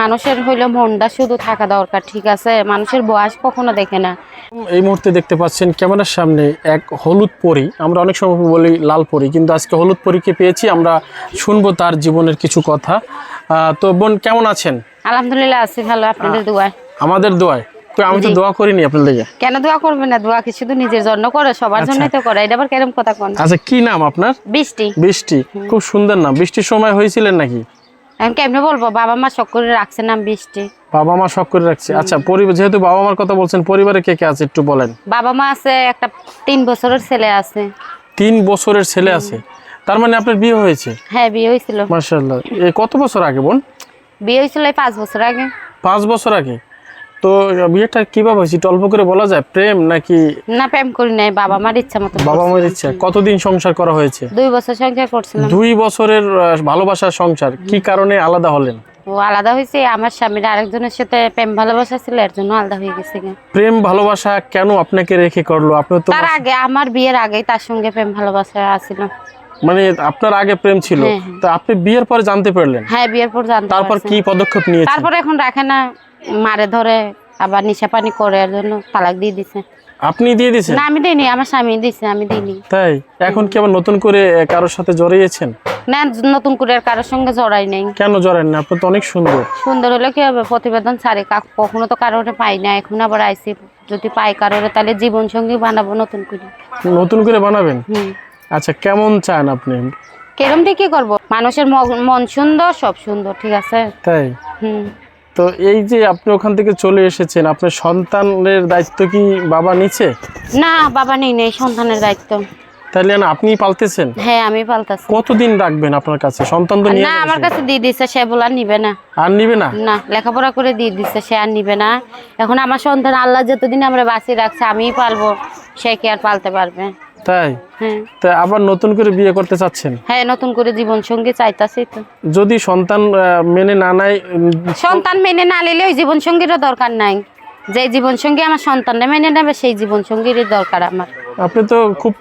মানুষের হইলে মনটা শুধু থাকা দরকার ঠিক আছে? মানুষের বয়স কখনো দেখে না। এই মুহূর্তে দেখতে পাচ্ছেন ক্যামেরার সামনে এক হলুদ পরি। আমরা অনেক সময় বলি লাল পরি কিন্তু আজকে হলুদ পরীকে পেয়েছি আমরা শুনব তার জীবনের কিছু কথা। তো বোন কেমন আছেন? আলহামদুলিল্লাহ আছি ভালো। আপনাদের দোয়া আমাদের দোয়ায়। আমি তো দোয়া করিনি আপনার লেগে কেন দোয়া করবে না? দোয়া কি শুধু নিজের জন্য করে? সবার জন্যই তো করে। এটা আবার কেরম কথা কোন? আচ্ছা কি নাম আপনার? বৃষ্টি। বৃষ্টি। খুব সুন্দর নাম। বৃষ্টির সময় হয়েছিলেন নাকি? এখন কেমনে বলব? বাবা মা শখ করে রাখছে না বৃষ্টি। বাবা মা শখ করে রাখছে। আচ্ছা পরিবার যেহেতু বাবা মার কথা বলছেন পরিবারে কে কে আছে একটু বলেন? বাবা মা আছে একটা তিন বছরের ছেলে আছে। তিন বছরের ছেলে আছে? তার মানে আপনার বিয়ে হয়েছে? হ্যাঁ বিয়ে হয়েছিল। মার্শাল্লাহ এ কত বছর আগে বোন? বিয়ে হয়েছিল এই পাঁচ বছর আগে। পাঁচ বছর আগে? তো বিয়েটা কীভাবে হয়েছে? একটু অল্প করে বলা যায়? প্রেম নাকি? না প্রেম করি নাই বাবা মার ইচ্ছা মতো বাবা মায়ের ইচ্ছা। কতদিন সংসার করা হয়েছে? দুই বছর সংসার করছিলাম। দুই বছরের ভালোবাসার সংসার। কি কারণে আলাদা হলেন? ও আলাদা হয়েছে আমার স্বামীর আরেকজনের সাথে প্রেম ভালোবাসা ছিল এর জন্য আলাদা হয়ে গেছে প্রেম ভালোবাসা কেন আপনাকে রেখে করল? আপনি তো তার আগে আমার বিয়ের আগেই তার সঙ্গে প্রেম ভালোবাসা আছিল। মানে আপনার আগে প্রেম ছিল। হ্যাঁ, হ্যাঁ। তো আপনি বিয়ের পরে জানতে পারলেন? হ্যাঁ বিয়ের পর জানতে তারপর কি পদক্ষেপ নিয়েছেন? তারপরে এখন রাখে না। মারে ধরে আবার নিশা পানি করে এর জন্য তালাক দিয়ে দিছে। আপনি দিয়ে দিয়েছেন না আমি দিইনি আমার স্বামী দিছে আমি দিইনি। তাই? এখন কি আবার নতুন করে কারোর সাথে জড়িয়েছেন? না নতুন করে আর কারোর সঙ্গে জড়াই নাই। কেন জড়ান না? আপনি তো অনেক সুন্দর। সুন্দর হলে কি হবে? প্রতিবেদন ছাড়ে কাক- কখনো তো কারোর পাই না এখন আবার আইসি। যদি পাই কারোরে তাহলে জীবন সঙ্গী বানাবো নতুন করে। নতুন করে বানাবেন? হুম। আচ্ছা কেমন চান আপনি? কেরম দিয়ে কি করব? মানুষের মন সুন্দর সব সুন্দর ঠিক আছে? তাই? হুম। তো এই যে আপনি ওখান থেকে চলে এসেছেন আপনার সন্তানের দায়িত্ব কি বাবা নিচ্ছে না বাবা নেই নেই সন্তানের দায়িত্ব। তাহলে না আপনি পালতেছেন? হ্যাঁ আমি পাল্টাছি কতদিন রাখবেন আপনার কাছে? সন্তান তো না আমার কাছে দিয়ে দিচ্ছে সে বলে নিবে না। আর নিবে না? না লেখাপড়া করে দিয়ে দিচ্ছে সে আর নিবে না। এখন আমার সন্তান আল্লাহ যতদিন আমরা বাঁচিয়ে রাখছে আমিই পালবো। সে কি আর পালতে পারবে? তাই? হ্যাঁ। তা আবার নতুন করে বিয়ে করতে চাচ্ছেন? হ্যাঁ নতুন করে জীবন সঙ্গী চাইতাছি তো। যদি সন্তান মেনে না নেয় সন্তান মেনে না নিলে ওই জীবন সঙ্গীরও দরকার নাই। যে জীবন সঙ্গী আমার সন্তানরা মেনে নেবে সেই জীবন সঙ্গীরই দরকার আমার। আপনি তো খুব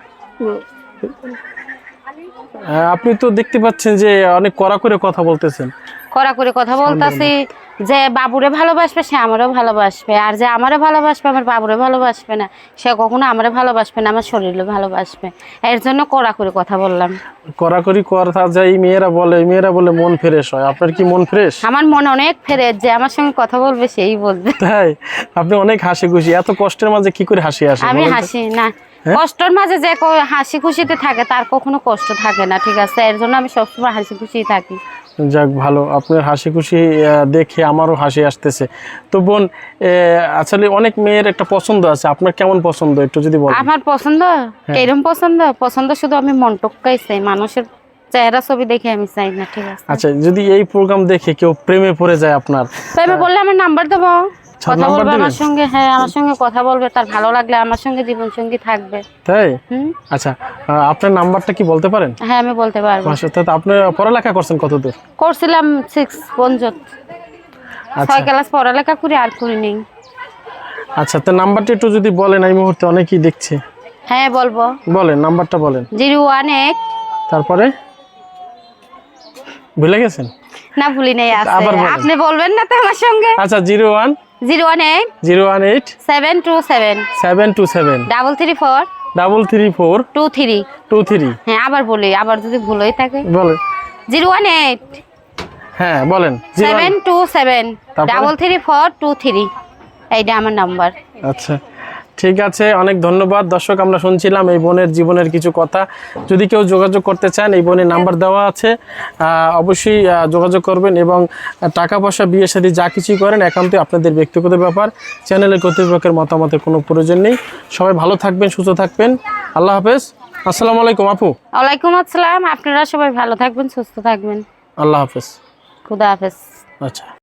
আপনি তো দেখতে পাচ্ছেন যে অনেক কড়া করে কথা বলতেছেন। কড়া করে কথা বলতাছি। যে বাবুরে ভালোবাসবে সে আমারও ভালোবাসবে। আর যে আমারও ভালোবাসবে আমার বাবুরে ভালোবাসবে না। সে কখনো আমারও ভালোবাসবে না আমার শরীরে ভালোবাসবে। এর জন্য কড়াকড়ি কথা বললাম। কড়াকড়ি কথা যাই মেয়েরা বলে মেয়েরা বলে মন ফ্রেশ হয়। আপনার কি মন ফ্রেশ? আমার মন অনেক ফেরে যে আমার সঙ্গে কথা বলবে সেই বলবে। তাই? আপনি অনেক হাসি খুশি এত কষ্টের মাঝে কি করে হাসি আসে আমি হাসি না। হ্যাঁ? কষ্টর মাঝে যে হাসি খুশিতে থাকে তার কখনো কষ্ট থাকে না ঠিক আছে? এর জন্য আমি সবসময় হাসি খুশি থাকি। যাক ভালো। আপনার হাসি খুশি দেখে আমারও হাসি আসতেছে। তো বোন আসলে অনেক মেয়ের একটা পছন্দ আছে। আপনার কেমন পছন্দ? একটু যদি বলেন। আমার পছন্দ? হ্যাঁ। কেরম পছন্দ? পছন্দ শুধু আমি মন টক্কাই চাই। মানুষের চেহারা ছবি দেখে আমি চাই না ঠিক আছে? আচ্ছা যদি এই প্রোগ্রাম দেখে কেউ প্রেমে পড়ে যায় আপনার প্রেমে বললে আমার নাম্বার দেবো। কথা বলবে আমার সঙ্গে হ্যাঁ আমার সঙ্গে কথা বলবে তার ভালো লাগলে আমার সঙ্গে জীবন সঙ্গী থাকবে। তাই? আচ্ছা আপনার নাম্বারটা কি বলতে পারেন? হ্যাঁ আমি বলতে পারব। মাসে আপনি পড়ালেখা করছেন কতদূর? করছিলাম সিক্স পর্যন্ত আচ্ছা। ছয় ক্লাস পড়ালেখা করি আর করি নেই। আচ্ছা তো নাম্বারটা একটু যদি বলেন এই মুহূর্তে অনেকেই দেখছে। হ্যাঁ বলব। বলেন নাম্বারটা বলেন। জিরো ওয়ান এইট তারপরে? ভুলে গেছেন? না ভুলি নেই আছে। আবার আপনি বলবেন না তো আমার সঙ্গে? আচ্ছা zero one zero one eight zero one eight seven two seven seven two seven double three four double three four two three two three হ্যাঁ আবার বলি আবার যদি ভুল হয়ে থাকে। বলেন জিরো ওয়ান এইট হ্যাঁ বলেন। Seven two seven double three four two three. এইটা আমার নাম্বার। আচ্ছা। ঠিক আছে অনেক ধন্যবাদ। দর্শক আমরা শুনছিলাম এই বোনের জীবনের কিছু কথা। যদি কেউ যোগাযোগ করতে চান এই বোনের নাম্বার দেওয়া আছে। অবশ্যই যোগাযোগ করবেন এবং টাকা পয়সা বিয়ের সাথে যা কিছুই করেন একান্তই আপনাদের ব্যক্তিগত ব্যাপার। চ্যানেলের কর্তৃপক্ষের মতামতের কোনো প্রয়োজন নেই। সবাই ভালো থাকবেন সুস্থ থাকবেন। আল্লাহ হাফেজ। আসসালামু আলাইকুম আপু। ওয়ালাইকুম আসসালাম। আপনারা সবাই ভালো থাকবেন সুস্থ থাকবেন। আল্লাহ হাফেজ। খুদা হাফেজ। আচ্ছা।